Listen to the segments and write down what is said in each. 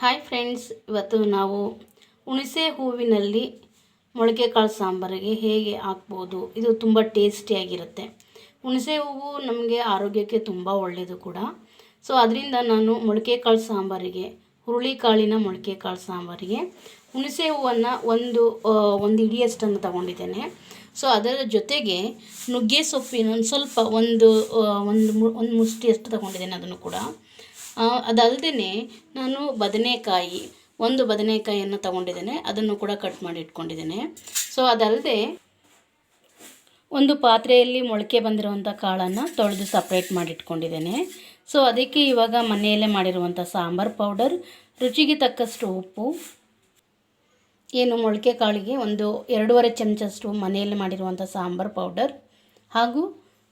Hi friends ಇವತ್ತು ನಾವು ಹುಣಸೆ ಹೂವಿನಲ್ಲಿ ಮೊಳಕೆ ಕಾಳು ಸಾಂಬಾರಿಗೆ ಹೇಗೆ ಹಾಕ್ಬೋದು, ಇದು ತುಂಬ ಟೇಸ್ಟಿಯಾಗಿರುತ್ತೆ ಹುಣಸೆ ಹೂವು ನಮಗೆ ಆರೋಗ್ಯಕ್ಕೆ ತುಂಬ ಒಳ್ಳೆಯದು ಕೂಡ. ಸೊ ಅದರಿಂದ ನಾನು ಮೊಳಕೆ ಕಾಳು ಸಾಂಬಾರಿಗೆ, ಹುರುಳಿಕಾಳಿನ ಮೊಳಕೆ ಕಾಳು ಸಾಂಬಾರಿಗೆ ಹುಣಸೆ ಹೂವನ್ನು ಒಂದು ಒಂದು ಇಡಿಯಷ್ಟನ್ನು ತಗೊಂಡಿದ್ದೇನೆ. ಸೊ ಅದರ ಜೊತೆಗೆ ನುಗ್ಗೆ ಸೊಪ್ಪಿನ ಒಂದು ಸ್ವಲ್ಪ ಒಂದು ಒಂದು ಒಂದು ಮುಷ್ಟಿಯಷ್ಟು ತಗೊಂಡಿದ್ದೇನೆ ಅದನ್ನು ಕೂಡ. ಅದಲ್ಲದೆ ನಾನು ಬದನೆಕಾಯಿ, ಒಂದು ಬದನೆಕಾಯಿಯನ್ನು ತಗೊಂಡಿದ್ದೇನೆ. ಅದನ್ನು ಕೂಡ ಕಟ್ ಮಾಡಿ ಇಟ್ಕೊಂಡಿದ್ದೇನೆ. ಸೊ ಅದಲ್ಲದೆ ಒಂದು ಪಾತ್ರೆಯಲ್ಲಿ ಮೊಳಕೆ ಬಂದಿರುವಂಥ ಕಾಳನ್ನು ತೊಳೆದು ಸಪ್ರೇಟ್ ಮಾಡಿಟ್ಕೊಂಡಿದ್ದೇನೆ ಸೊ ಅದಕ್ಕೆ ಇವಾಗ ಮನೆಯಲ್ಲೇ ಮಾಡಿರುವಂಥ ಸಾಂಬಾರ್ ಪೌಡರ್, ರುಚಿಗೆ ತಕ್ಕಷ್ಟು ಉಪ್ಪು, ಏನು ಮೊಳಕೆ ಕಾಳಿಗೆ ಒಂದು ಎರಡೂವರೆ ಚಮಚಷ್ಟು ಮನೆಯಲ್ಲಿ ಮಾಡಿರುವಂಥ ಸಾಂಬಾರ್ ಪೌಡರ್ ಹಾಗೂ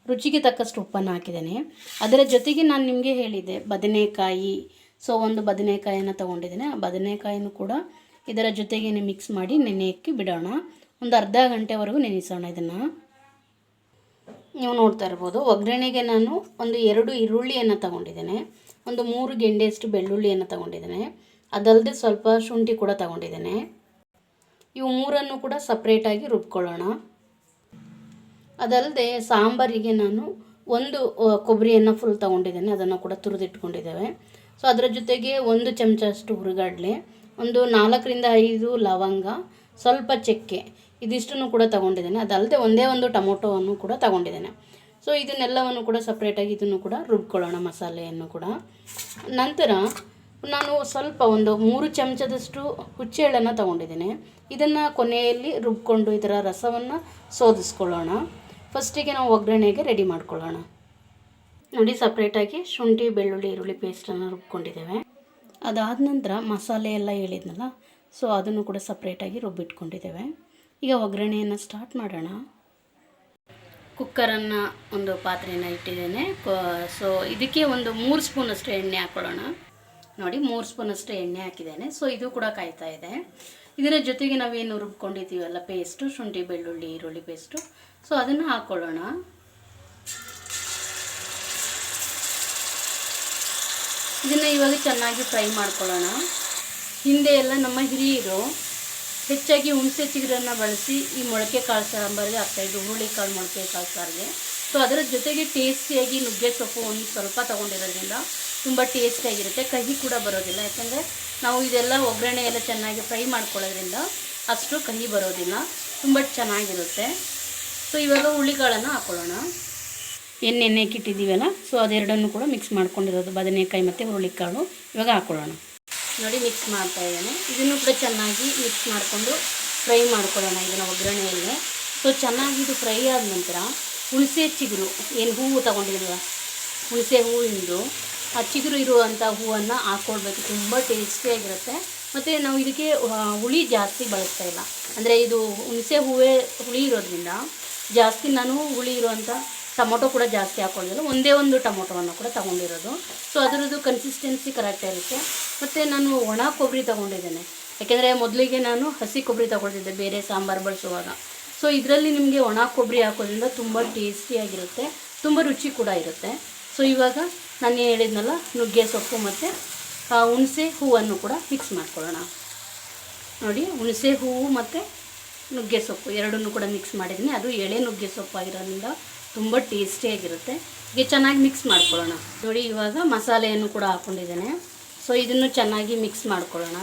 ರುಚಿಗೆ ತಕ್ಕಷ್ಟು ಉಪ್ಪನ್ನು ಹಾಕಿದ್ದೇನೆ. ಅದರ ಜೊತೆಗೆ ನಾನು ನಿಮಗೆ ಹೇಳಿದ್ದೆ, ಬದನೆಕಾಯಿ. ಸೊ ಒಂದು ಬದನೆಕಾಯಿಯನ್ನು ತೊಗೊಂಡಿದ್ದೇನೆ. ಆ ಬದನೆಕಾಯಿನೂ ಕೂಡ ಇದರ ಜೊತೆಗೆ ಮಿಕ್ಸ್ ಮಾಡಿ ನೆನೆಯಕ್ಕೆ ಬಿಡೋಣ. ಒಂದು ಅರ್ಧ ಗಂಟೆವರೆಗೂ ನೆನೆಸೋಣ ಇದನ್ನು. ನೀವು ನೋಡ್ತಾ ಇರ್ಬೋದು, ಒಗ್ಗರಣೆಗೆ ನಾನು ಒಂದು ಎರಡು ಈರುಳ್ಳಿಯನ್ನು ತಗೊಂಡಿದ್ದೇನೆ. ಒಂದು ಮೂರು ಗೆಂಡೆಯಷ್ಟು ಬೆಳ್ಳುಳ್ಳಿಯನ್ನು ತಗೊಂಡಿದ್ದೇನೆ. ಅದಲ್ಲದೆ ಸ್ವಲ್ಪ ಶುಂಠಿ ಕೂಡ ತಗೊಂಡಿದ್ದೇನೆ. ಇವು ಮೂರನ್ನು ಕೂಡ ಸಪ್ರೇಟಾಗಿ ರುಬ್ಕೊಳ್ಳೋಣ. ಅದಲ್ಲದೆ ಸಾಂಬಾರಿಗೆ ನಾನು ಒಂದು ಕೊಬ್ಬರಿಯನ್ನು ಫುಲ್ ತೊಗೊಂಡಿದ್ದೇನೆ. ಅದನ್ನು ಕೂಡ ತುರಿದಿಟ್ಕೊಂಡಿದ್ದೇವೆ. ಸೊ ಅದರ ಜೊತೆಗೆ ಒಂದು ಚಮಚ ಅಷ್ಟು ಹುರುಗಡಲೆ, ಒಂದು ನಾಲ್ಕರಿಂದ ಐದು ಲವಂಗ, ಸ್ವಲ್ಪ ಚಕ್ಕೆ ಇದಿಷ್ಟನ್ನು ಕೂಡ ತೊಗೊಂಡಿದ್ದೇನೆ. ಅದಲ್ಲದೆ ಒಂದೇ ಒಂದು ಟೊಮೊಟೊವನ್ನು ಕೂಡ ತೊಗೊಂಡಿದ್ದೇನೆ. ಸೊ ಇದನ್ನೆಲ್ಲವನ್ನು ಕೂಡ ಸಪ್ರೇಟಾಗಿ ಇದನ್ನು ಕೂಡ ರುಬ್ಕೊಳ್ಳೋಣ ಮಸಾಲೆಯನ್ನು ಕೂಡ. ನಂತರ ನಾನು ಸ್ವಲ್ಪ ಒಂದು ಮೂರು ಚಮಚದಷ್ಟು ಹುಚ್ಚೆಳ್ಳನ್ನು ತೊಗೊಂಡಿದ್ದೇನೆ. ಇದನ್ನು ಕೊನೆಯಲ್ಲಿ ರುಬ್ಕೊಂಡು ಇದರ ರಸವನ್ನು ಸೋದಿಸ್ಕೊಳ್ಳೋಣ. ಫಸ್ಟಿಗೆ ನಾವು ಒಗ್ಗರಣೆಗೆ ರೆಡಿ ಮಾಡ್ಕೊಳ್ಳೋಣ. ನೋಡಿ ಸಪ್ರೇಟಾಗಿ ಶುಂಠಿ, ಬೆಳ್ಳುಳ್ಳಿ, ಈರುಳ್ಳಿ ಪೇಸ್ಟನ್ನು ರುಬ್ಕೊಂಡಿದ್ದೇವೆ. ಅದಾದ ನಂತರ ಮಸಾಲೆ ಎಲ್ಲ ಹೇಳಿದ್ನಲ್ಲ, ಸೊ ಅದನ್ನು ಕೂಡ ಸಪ್ರೇಟಾಗಿ ರುಬ್ಬಿಟ್ಕೊಂಡಿದ್ದೇವೆ. ಈಗ ಒಗ್ಗರಣೆಯನ್ನು ಸ್ಟಾರ್ಟ್ ಮಾಡೋಣ. ಕುಕ್ಕರನ್ನು ಒಂದು ಪಾತ್ರೆನ ಇಟ್ಟಿದ್ದೇನೆ. ಸೊ ಇದಕ್ಕೆ ಒಂದು ಮೂರು ಸ್ಪೂನಷ್ಟು ಎಣ್ಣೆ ಹಾಕ್ಕೊಳ್ಳೋಣ ನೋಡಿ ಮೂರು ಸ್ಪೂನಷ್ಟು ಎಣ್ಣೆ ಹಾಕಿದ್ದೇನೆ. ಸೊ ಇದು ಕೂಡ ಕಾಯ್ತಾ ಇದೆ. ಇದರ ಜೊತೆಗೆ ನಾವೇನು ರುಬ್ಕೊಂಡಿದ್ದೀವಲ್ಲ ಪೇಸ್ಟು ಶುಂಠಿ, ಬೆಳ್ಳುಳ್ಳಿ, ಈರುಳ್ಳಿ ಪೇಸ್ಟು ಸೊ ಅದನ್ನು ಹಾಕ್ಕೊಳ್ಳೋಣ ಇದನ್ನು ಇವಾಗ ಚೆನ್ನಾಗಿ ಫ್ರೈ ಮಾಡ್ಕೊಳ್ಳೋಣ. ಹಿಂದೆ ಎಲ್ಲ ನಮ್ಮ ಹಿರಿಯರು ಹೆಚ್ಚಾಗಿ ಹುಣಸೆ ಚಿಗುರನ್ನು ಬಳಸಿ ಈ ಮೊಳಕೆ ಕಾಳು ಸಾಂಬಾರಿಗೆ ಹಾಕ್ತಾಯಿದ್ರು ಹುರುಳಿಕಾಳು ಮೊಳಕೆ ಕಾಳು ಸಾರಿಗೆ. ಸೊ ಅದರ ಜೊತೆಗೆ ಟೇಸ್ಟಿಯಾಗಿ ನುಗ್ಗೆ ಸೊಪ್ಪು ಒಂದು ಸ್ವಲ್ಪ ತೊಗೊಂಡಿರೋದ್ರಿಂದ ತುಂಬ ಟೇಸ್ಟಿಯಾಗಿರುತ್ತೆ ಕಹಿ ಕೂಡ ಬರೋದಿಲ್ಲ. ಯಾಕಂದರೆ ನಾವು ಇದೆಲ್ಲ ಒಗ್ಗರಣೆ ಎಲ್ಲ ಚೆನ್ನಾಗಿ ಫ್ರೈ ಮಾಡ್ಕೊಳ್ಳೋದ್ರಿಂದ ಅಷ್ಟು ಕಹಿ ಬರೋದಿಲ್ಲ. ತುಂಬ ಚೆನ್ನಾಗಿರುತ್ತೆ. ಸೊ ಇವಾಗ ಹುಳಿಗಳನ್ನು ಹಾಕೊಳ್ಳೋಣ. ನೆನೆಗೆ ಇಟ್ಟಿದ್ದೀವಲ್ಲ ಸೊ ಅದೆರಡನ್ನು ಕೂಡ ಮಿಕ್ಸ್ ಮಾಡ್ಕೊಂಡಿರೋದು. ಬದನೆಕಾಯಿ ಮತ್ತು ಹುರುಳಿಕಾಳು. ಇವಾಗ ಹಾಕ್ಕೊಳ್ಳೋಣ ನೋಡಿ ಮಿಕ್ಸ್ ಮಾಡ್ತಾ ಇದ್ದೇನೆ. ಇದನ್ನು ಕೂಡ ಚೆನ್ನಾಗಿ ಮಿಕ್ಸ್ ಮಾಡಿಕೊಂಡು ಫ್ರೈ ಮಾಡ್ಕೊಳ್ಳೋಣ ಇದನ್ನು ಒಗ್ಗರಣೆಯಲ್ಲೇ. ಸೊ ಚೆನ್ನಾಗಿ ಇದು ಫ್ರೈ ಆದ ನಂತರ ಹುಣಸೆ ಚಿಗುರು, ಏನು ಹೂವು ತೊಗೊಂಡಿರಲ್ಲ ಹುಣಸೆ ಹೂವಿಂದು ಆ ಚಿಗುರು ಇರುವಂಥ ಹೂವನ್ನು ಹಾಕ್ಕೊಳ್ಬೇಕು ತುಂಬ ಟೇಸ್ಟಿಯಾಗಿರುತ್ತೆ ಮತ್ತು ನಾವು ಇದಕ್ಕೆ ಹುಳಿ ಜಾಸ್ತಿ ಬಳಸ್ತಾ ಇಲ್ಲ. ಅಂದರೆ ಇದು ಹುಣಸೆ ಹೂವೇ ಹುಳಿ ಇರೋದ್ರಿಂದ ಜಾಸ್ತಿ ನಾನು ಹುಳಿ ಇರುವಂಥ ಟೊಮೊಟೊ ಕೂಡ ಜಾಸ್ತಿ ಹಾಕ್ಕೊಳ್ಳೋದಿಲ್ಲ ಒಂದೇ ಒಂದು ಟೊಮೊಟೊವನ್ನು ಕೂಡ ತೊಗೊಂಡಿರೋದು. ಸೊ ಅದರದ್ದು ಕನ್ಸಿಸ್ಟೆನ್ಸಿ ಕರೆಕ್ಟ್ ಇರುತ್ತೆ. ಮತ್ತು ನಾನು ಒಣ ಕೊಬ್ಬರಿ ತೊಗೊಂಡಿದ್ದೇನೆ. ಯಾಕೆಂದರೆ ಮೊದಲಿಗೆ ನಾನು ಹಸಿ ಕೊಬ್ಬರಿ ತೊಗೊಳ್ತಿದ್ದೆ, ಬೇರೆ ಸಾಂಬಾರು ಬಳಸುವಾಗ. ಸೊ ಇದರಲ್ಲಿ ನಿಮಗೆ ಒಣ ಕೊಬ್ಬರಿ ಹಾಕೋದ್ರಿಂದ ತುಂಬ ಟೇಸ್ಟಿಯಾಗಿರುತ್ತೆ ತುಂಬ ರುಚಿ ಕೂಡ ಇರುತ್ತೆ. ಸೊ ಇವಾಗ ನಾನು ಹೇಳಿದ್ನಲ್ಲ, ನುಗ್ಗೆ ಸೊಪ್ಪು ಮತ್ತು ಹುಣಸೆ ಹೂವನ್ನು ಕೂಡ ಮಿಕ್ಸ್ ಮಾಡ್ಕೊಳ್ಳೋಣ. ನೋಡಿ, ಹುಣಸೆ ಹೂವು ಮತ್ತು ನುಗ್ಗೆ ಸೊಪ್ಪು ಎರಡನ್ನೂ ಕೂಡ ಮಿಕ್ಸ್ ಮಾಡಿದ್ದೀನಿ. ಅದು ಎಳೆ ನುಗ್ಗೆ ಸೊಪ್ಪು ಆಗಿರೋದ್ರಿಂದ ತುಂಬ ಟೇಸ್ಟಿಯಾಗಿರುತ್ತೆ ಹೀಗೆ ಚೆನ್ನಾಗಿ ಮಿಕ್ಸ್ ಮಾಡ್ಕೊಳ್ಳೋಣ. ನೋಡಿ, ಇವಾಗ ಮಸಾಲೆಯನ್ನು ಕೂಡ ಹಾಕ್ಕೊಂಡಿದ್ದೇನೆ ಸೊ ಇದನ್ನು ಚೆನ್ನಾಗಿ ಮಿಕ್ಸ್ ಮಾಡ್ಕೊಳ್ಳೋಣ.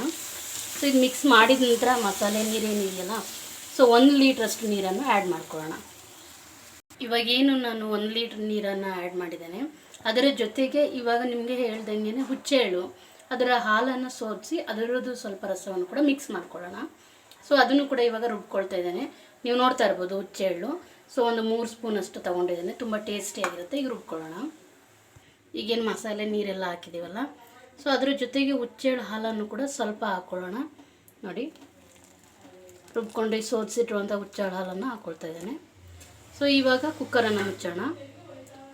ಸೊ ಇದು ಮಿಕ್ಸ್ ಮಾಡಿದ ನಂತರ ಮಸಾಲೆ ನೀರೇನಿದೆಯಲ್ಲ ಸೊ ಒಂದು ಲೀಟ್ರಷ್ಟು ನೀರನ್ನು ಆ್ಯಡ್ ಮಾಡ್ಕೊಳ್ಳೋಣ. ಇವಾಗೇನು ನಾನು ಒಂದು ಲೀಟ್ರ್ ನೀರನ್ನು ಆ್ಯಡ್ ಮಾಡಿದ್ದೇನೆ? ಅದರ ಜೊತೆಗೆ ಇವಾಗ ನಿಮಗೆ ಹೇಳ್ದಂಗೆ ಹುಚ್ಚೆಳ್ಳು, ಅದರ ಹಾಲನ್ನು ಸೋದಿಸಿ ಅದರದ್ದು ಸ್ವಲ್ಪ ರಸವನ್ನು ಕೂಡ ಮಿಕ್ಸ್ ಮಾಡ್ಕೊಳ್ಳೋಣ. ಸೊ ಅದನ್ನು ಕೂಡ ಇವಾಗ ರುಬ್ಕೊಳ್ತಾ ಇದ್ದೇನೆ. ನೀವು ನೋಡ್ತಾ ಇರ್ಬೋದು ಹುಚ್ಚೆಳ್ಳು. ಸೊ ಒಂದು ಮೂರು ಸ್ಪೂನಷ್ಟು ತೊಗೊಂಡಿದ್ದೇನೆ. ತುಂಬ ಟೇಸ್ಟಿಯಾಗಿರುತ್ತೆ ಈಗ ರುಬ್ಕೊಳ್ಳೋಣ. ಈಗೇನು ಮಸಾಲೆ ನೀರೆಲ್ಲ ಹಾಕಿದ್ದೀವಲ್ಲ ಸೊ ಅದರ ಜೊತೆಗೆ ಹುಚ್ಚೆಳ್ಳು ಹಾಲನ್ನು ಕೂಡ ಸ್ವಲ್ಪ ಹಾಕ್ಕೊಳ್ಳೋಣ ನೋಡಿ. ರುಬ್ಕೊಂಡು ಸೋದಿಸಿಟ್ಟಿರುವಂಥ ಹುಚ್ಚಾಳ ಹಾಲನ್ನು ಹಾಕ್ಕೊಳ್ತಾ ಇದ್ದೇನೆ. ಸೊ ಇವಾಗ ಕುಕ್ಕರನ್ನು ಮುಚ್ಚೋಣ.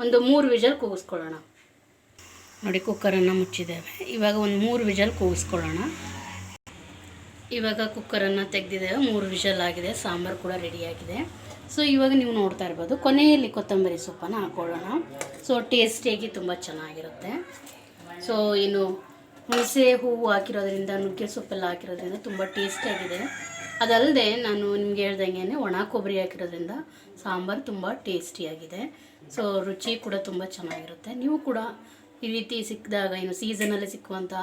ಒಂದು ಮೂರು ವಿಜಲ್ ಕೂಗಿಸ್ಕೊಳ್ಳೋಣ. ನೋಡಿ ಕುಕ್ಕರನ್ನು ಮುಚ್ಚಿದ್ದೇವೆ. ಇವಾಗ ಒಂದು ಮೂರು ವಿಜಲ್ ಕೂಗಿಸ್ಕೊಳ್ಳೋಣ. ಇವಾಗ ಕುಕ್ಕರನ್ನು ತೆಗೆದಿದ್ದೇವೆ. ಮೂರು ವಿಷಲ್ ಆಗಿದೆ. ಸಾಂಬಾರು ಕೂಡ ರೆಡಿಯಾಗಿದೆ ಸೊ ಇವಾಗ ನೀವು ನೋಡ್ತಾ ಇರ್ಬೋದು, ಕೊನೆಯಲ್ಲಿ ಕೊತ್ತಂಬರಿ ಸೊಪ್ಪನ್ನು ಹಾಕ್ಕೊಳ್ಳೋಣ ಸೊ ಟೇಸ್ಟಿಯಾಗಿ ತುಂಬ ಚೆನ್ನಾಗಿರುತ್ತೆ. ಸೊ ಏನು ಹುಣಸೆ ಹೂವು ಹಾಕಿರೋದ್ರಿಂದ ನುಗ್ಗೆ ಸೊಪ್ಪೆಲ್ಲ ಹಾಕಿರೋದ್ರಿಂದ ತುಂಬ ಟೇಸ್ಟಿಯಾಗಿದೆ ಅದಲ್ಲದೆ ನಾನು ನಿಮ್ಗೆ ಹೇಳ್ದಂಗೆ ಒಣ ಕೊಬ್ಬರಿ ಹಾಕಿರೋದ್ರಿಂದ ಸಾಂಬಾರು ತುಂಬ ಟೇಸ್ಟಿಯಾಗಿದೆ. ಸೊ ರುಚಿ ಕೂಡ ತುಂಬ ಚೆನ್ನಾಗಿರುತ್ತೆ. ನೀವು ಕೂಡ ಈ ರೀತಿ ಸಿಕ್ಕಿದಾಗ ಏನು ಸೀಸನಲ್ಲಿ ಸಿಕ್ಕುವಂಥ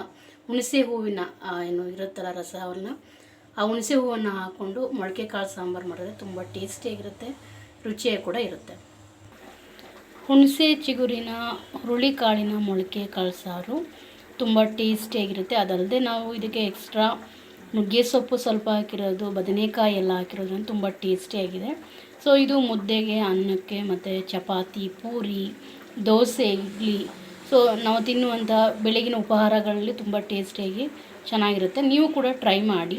ಹುಣಸೆ ಹೂವಿನ ಏನು ಇರುತ್ತಲ್ಲ ರಸವನ್ನು, ಆ ಹುಣಸೆ ಹೂವನ್ನು ಹಾಕ್ಕೊಂಡು ಮೊಳಕೆ ಕಾಳು ಸಾಂಬಾರು ಮಾಡಿದ್ರೆ ತುಂಬ ಟೇಸ್ಟಿಯಾಗಿರುತ್ತೆ ರುಚಿಯಾಗಿ ಕೂಡ ಇರುತ್ತೆ. ಹುಣಸೆ ಚಿಗುರಿನ, ಹುರುಳಿಕಾಳಿನ ಮೊಳಕೆ ಕಾಳು ಸಾರು ತುಂಬ ಟೇಸ್ಟಿಯಾಗಿರುತ್ತೆ. ಅದಲ್ಲದೆ ನಾವು ಇದಕ್ಕೆ ಎಕ್ಸ್ಟ್ರಾ ನುಗ್ಗೆ ಸೊಪ್ಪು ಸ್ವಲ್ಪ ಹಾಕಿರೋದು, ಬದನೆಕಾಯಿ ಎಲ್ಲ ಹಾಕಿರೋದ್ರಿಂದ ತುಂಬ ಟೇಸ್ಟಿಯಾಗಿದೆ ಸೊ ಇದು ಮುದ್ದೆಗೆ, ಅನ್ನಕ್ಕೆ ಮತ್ತು ಚಪಾತಿ, ಪೂರಿ, ದೋಸೆ, ಇಡ್ಲಿ. ಸೊ ನಾವು ತಿನ್ನುವಂಥ ಬೆಳಗಿನ ಉಪಹಾರಗಳಲ್ಲಿ ತುಂಬ ಟೇಸ್ಟಿಯಾಗಿ ಚೆನ್ನಾಗಿರುತ್ತೆ. ನೀವು ಕೂಡ ಟ್ರೈ ಮಾಡಿ.